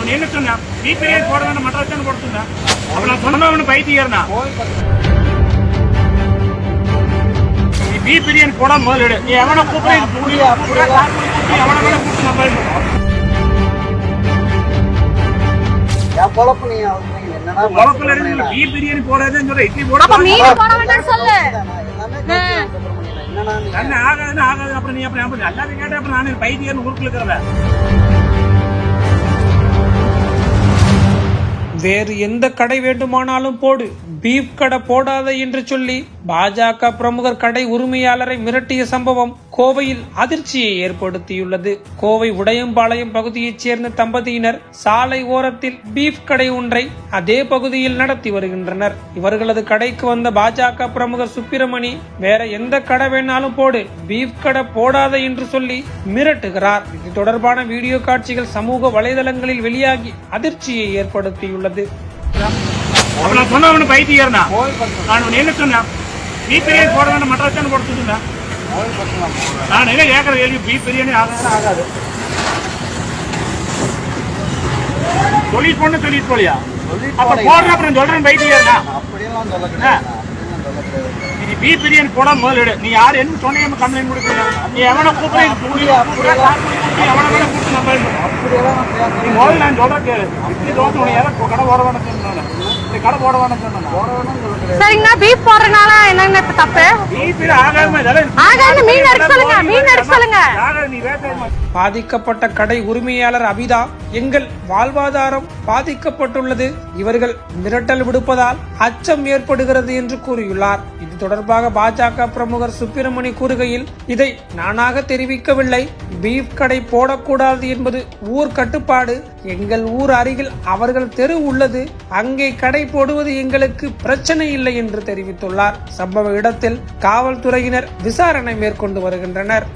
உன்னை என்ன சொன்னேன்? பீ பிரியாணி போட வேண்டாம் மற்ற வச்சு போட சொன்னேன் அப்ப நான் சொன்ன அவனு பைத்தியர்னா நீ பீ பிரியாணி போடாதுன்னு சொல்ற. இட்லி போட அப்ப மீன் போட வேண்டாம்னு சொல்லு. ஆகாதுன்னு ஆகாது. அப்புறம் நீ அப்புறம் எல்லாத்தையும் கேட்டா அப்புறம் நானே பைத்தியர்னு ஊருக்குள்ள இருக்கிறவன். வேறு எந்த கடை வேண்டுமானாலும் போடு. பீப் கடை போடாத என்று சொல்லி பாஜக பிரமுகர் கடை உரிமையாளரை மிரட்டிய சம்பவம். கோவையில் அதிர்ச்சியை ஏற்படுத்தியுள்ளது. கோவை உடையம்பாளையம் பகுதியைச் சேர்ந்த தம்பதியினர் சாலை ஓரத்தில் பீஃப் கடை ஒன்றை அதே பகுதியில் நடத்தி வருகின்றனர். இவர்களது கடைக்கு வந்த பாஜக பிரமுகர் சுப்பிரமணி வேற எந்த கடை வேணாலும் போடு பீஃப் கடை போடாத என்று சொல்லி மிரட்டுகிறார். இது தொடர்பான வீடியோ காட்சிகள் சமூக வலைதளங்களில் வெளியாகி அதிர்ச்சியை ஏற்படுத்தியுள்ளது. அப்ப நான் சொன்ன அவனு பைத்தியர்னா கோவில் பக்கம் நான் உன்னை என்ன நான் என்ன கேட்கற கேள்வி பீ பிரியாணி ஆகாது ஆகாது. சொல்லிட்டு போன சொல்லிட்டு போலியா? அப்ப. போடுற அப்புறம் சொல்றேன் பைத்தியர்னா அப்படியெல்லாம் சொல்ல நீ பீ பிரியாணி போடாம முதல்ல எடு. நீ யார்? என்ன சொன்னீங்க? கம்ப்ளைண்ட் கொடுக்குறீங்க? நீ எவனை கூப்பிடு? அப்படியா, அப்படியா? எவனை வேணா கூப்பிட்டு. அப்படியெல்லாம் நான் நீ முதல்ல நான் சொல்றேன் கேளு. இப்படி தோத்து உனக்கு யாரும் கடை போட வேணாம் சொன்னேன். இந்த கடை போட வேணாம் போட கிடையாது சரிங்கண்ணா பீஃப் போடுறதுனால என்னங்க இப்ப தப்பு? பீ பிரி ஆகாம ஆகாது, மீன் எடுக்க சொல்லுங்க, மீன் எடுக்க சொல்லுங்க. பாதிக்கப்பட்ட கடை உரிமையாளர் அபிதா எங்கள் வாழ்வாதாரம் பாதிக்கப்பட்டுள்ளது. இவர்கள் மிரட்டல் விடுப்பதால் அச்சம் ஏற்படுகிறது என்று கூறியுள்ளார். இது தொடர்பாக பாஜக பிரமுகர் சுப்பிரமணி கூறுகையில் இதை நானாக தெரிவிக்கவில்லை. பீஃப் கடை போடக்கூடாது என்பது ஊர் கட்டுப்பாடு. எங்கள் ஊர் அருகில் அவர்கள் தெரு உள்ளது. அங்கே கடை போடுவது எங்களுக்கு பிரச்சனை இல்லை என்று தெரிவித்துள்ளார். சம்பவ இடத்தில் காவல்துறையினர் விசாரணை மேற்கொண்டு வருகின்றனர்.